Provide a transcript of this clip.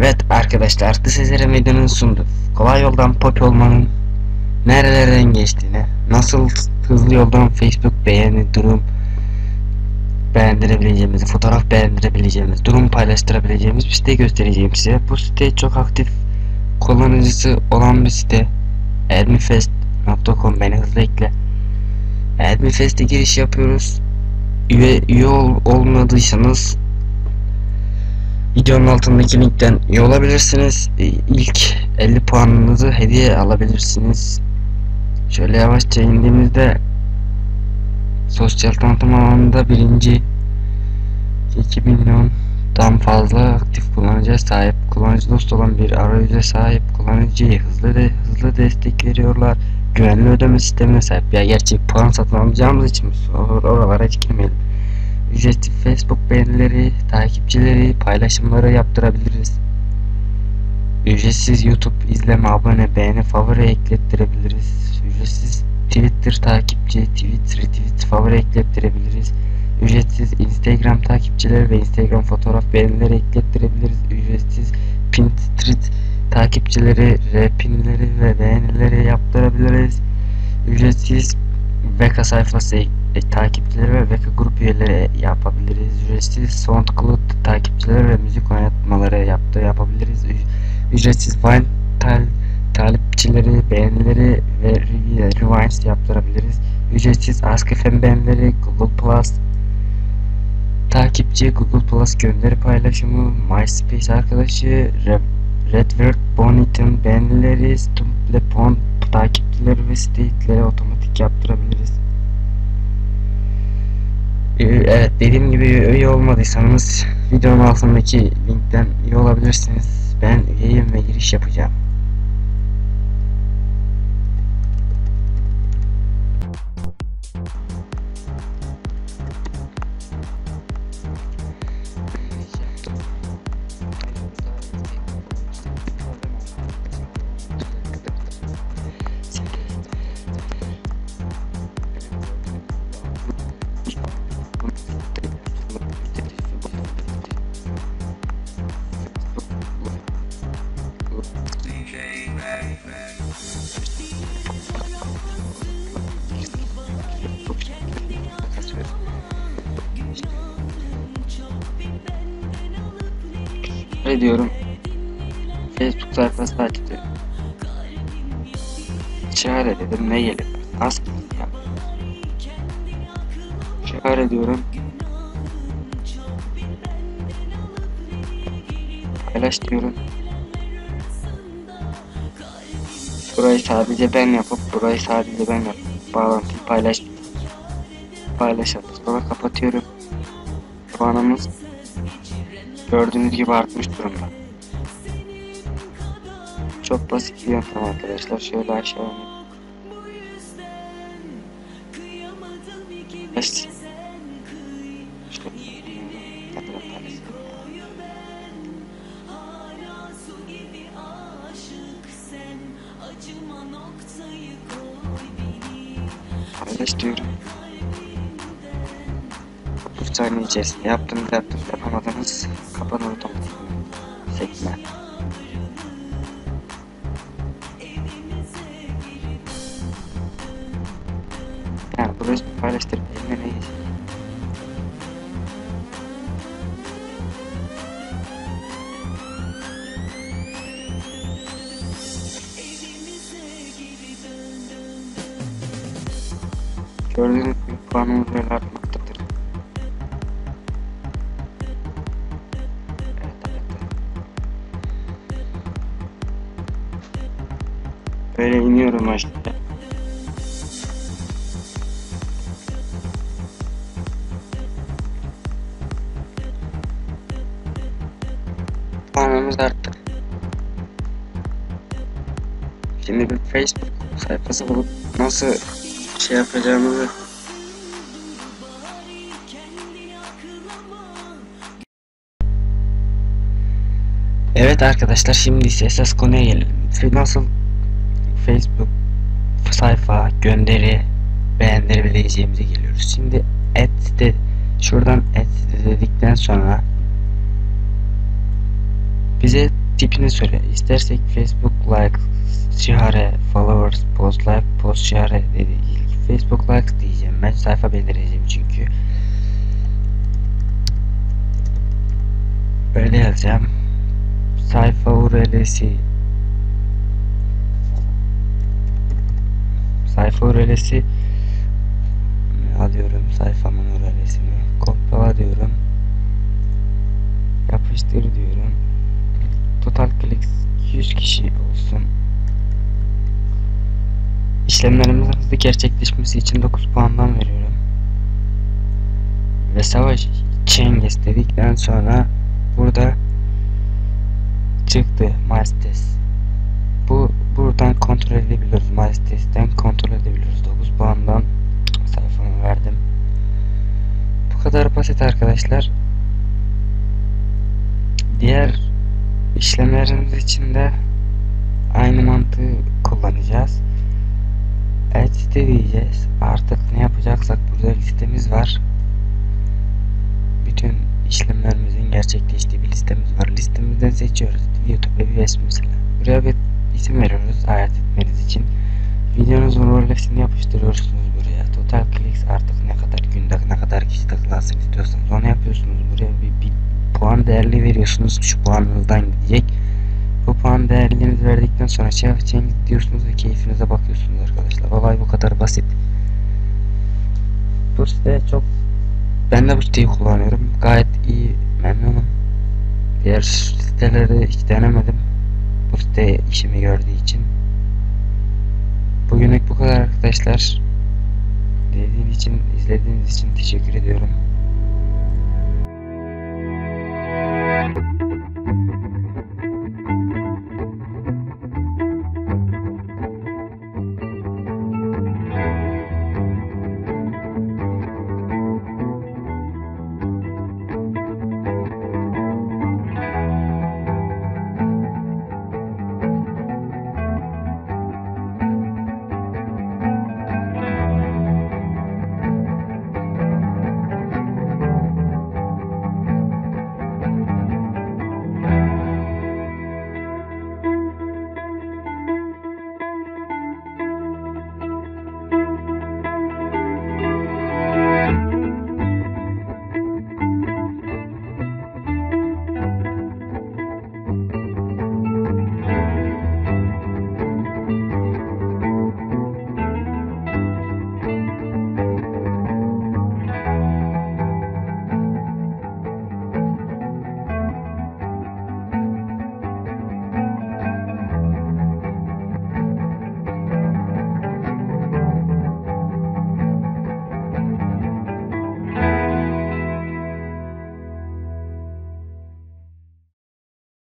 Evet arkadaşlar Sezere Medya'nın sundu. Kolay yoldan pop olmanın nerelerden geçtiğini, nasıl hızlı yoldan Facebook beğeni, durum beğendirebileceğimizi, fotoğraf beğendirebileceğimiz, durum paylaştırabileceğimiz bir site göstereceğim size. Bu site çok aktif kullanıcısı olan bir site. admifest.com beni hızlı ekle. Admifest'e giriş yapıyoruz. Üye, üye ol, olmadıysanız videonun altındaki linkten üye olabilirsiniz. E, İlk 50 puanınızı hediye alabilirsiniz. Şöyle yavaşça indiğimizde sosyal tanıtım alanında birinci 2 milyondan fazla aktif kullanıcıya sahip kullanıcı dostu olan bir arayüze sahip kullanıcıyı hızlı de hızlı destek veriyorlar güvenli ödeme sistemine sahip ya gerçi puan satın almayacağımız için oralara hiç girmeyelim ücretsiz Facebook beğenileri takipçileri paylaşımları yaptırabiliriz ücretsiz YouTube izleme abone beğeni favori eklettirebiliriz ücretsiz Twitter takipçi tweet retweet favori eklettirebiliriz ücretsiz Instagram takipçileri ve Instagram fotoğraf beğenileri eklettirebiliriz. Ücretsiz Pinterest takipçileri, repinleri ve beğenileri yaptırabiliriz. Ücretsiz Veka sayfası e, takipçileri ve Veka grup üyeleri yapabiliriz. Ücretsiz SoundCloud takipçileri ve müzik oynatmaları yaptı yapabiliriz. Ücretsiz Vine tal takipçileri, beğenileri ve rewinds yaptırabiliriz. Ücretsiz AskFM beğenileri, Google Plus takipçi, Google Plus gönderi paylaşımı, MySpace arkadaşı, Redbird, Bonit'in beğenileri, Stumplepon takipçileri ve state'leri otomatik yaptırabiliriz. Ee, Evet dediğim gibi üye olmadıysanız videonun altındaki linkten üye olabilirsiniz. Ben üyeyim ve giriş yapacağım. Ediyorum. Facebook sayfası takipte. Şehir dedim ne gelir? Az ya. Şehir ediyorum. Paylaş diyorum. Burayı sadece ben yapıp burayı sadece ben yapıp bağlantıyı paylaş paylaşalım. Sonra kapatıyorum. Puanımız gördüğünüz gibi artmış durumda. Çok basit bir yöntem arkadaşlar. Şöyle aşağı inip Yes. Paylaş diyorum. 30 saniye içerisinde yaptığınız yaptınız yapamadınız kapanır otomatik sekme. Yani burayı paylaştırıp eline ne Gördüğünüz gibi puanımız böyle artmaktadır. Böyle iniyorum aşağı. Puanımız arttı. Şimdi bir Facebook sayfası bulup nasıl şey yapacağımızı Evet arkadaşlar şimdi ise esas konuya gelelim. Nasıl Facebook sayfa gönderi beğendirebileceğimize geliyoruz. Şimdi et de şuradan et dedikten sonra bize tipine göre istersek Facebook like, şihare, followers, post like, post şihare dedi. Facebook likes diyeceğim. Ben sayfa belirleyeceğim çünkü. Böyle yazacağım. Sayfa URL'si sayfa URL'si alıyorum sayfamın URL'sini kopyala diyorum. Yapıştır diyorum. Total clicks 100 kişi olsun. İşlemlerimizin hızlı gerçekleşmesi için 9 puandan veriyorum. Ve savaş changes dedikten sonra burada çıktı MySpace bu buradan kontrol edebiliyoruz. MySpace'den kontrol edebiliyoruz. 9 puandan sayfamı verdim. Bu kadar basit arkadaşlar. Diğer işlemlerimiz için de aynı mantığı kullanacağız. Evet site diyeceğiz. Artık ne yapacaksak burada listemiz var. Bütün işlemlerimizin gerçekleştiği bir listemiz var. Listemizden seçiyoruz. Youtube webs mesela. Buraya bir isim veriyoruz ayet etmeniz için. Videonuzun URL'sini yapıştırıyorsunuz buraya. Total clicks artık ne kadar günde ne kadar kişi tıklasın istiyorsanız onu yapıyorsunuz. Buraya bir, bir puan değerli veriyorsunuz. Şu puanınızdan gidecek. Bu puan değerlerinizi verdikten sonra şey yapacağınız diyorsunuz ve keyfinize bakıyorsunuz arkadaşlar. Olay bu kadar basit. Bu site çok ben de bu siteyi kullanıyorum. Gayet iyi memnunum. Diğer siteleri hiç denemedim site işimi gördüğü için. Bugünlük bu kadar arkadaşlar. Dediğiniz için izlediğiniz için teşekkür ediyorum